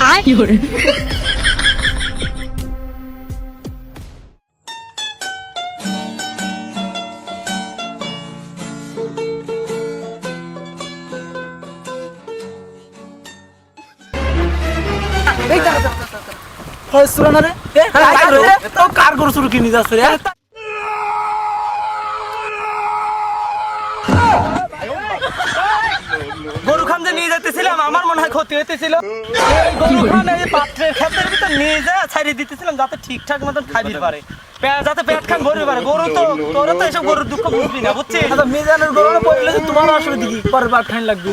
আর হয় সুরানারে কার গরু সুরু কিনি যাচ্ছে রে? করতেছিলাম আমার মনে হয় ক্ষতি হইতেছিল পাত্রের নিয়ে যায় ছাড়িয়ে দিতেছিলাম যাতে ঠিকঠাক মতন খাবি পারে যাতে পেট খান পারে গরু তো তো গরুর না গরু লাগবে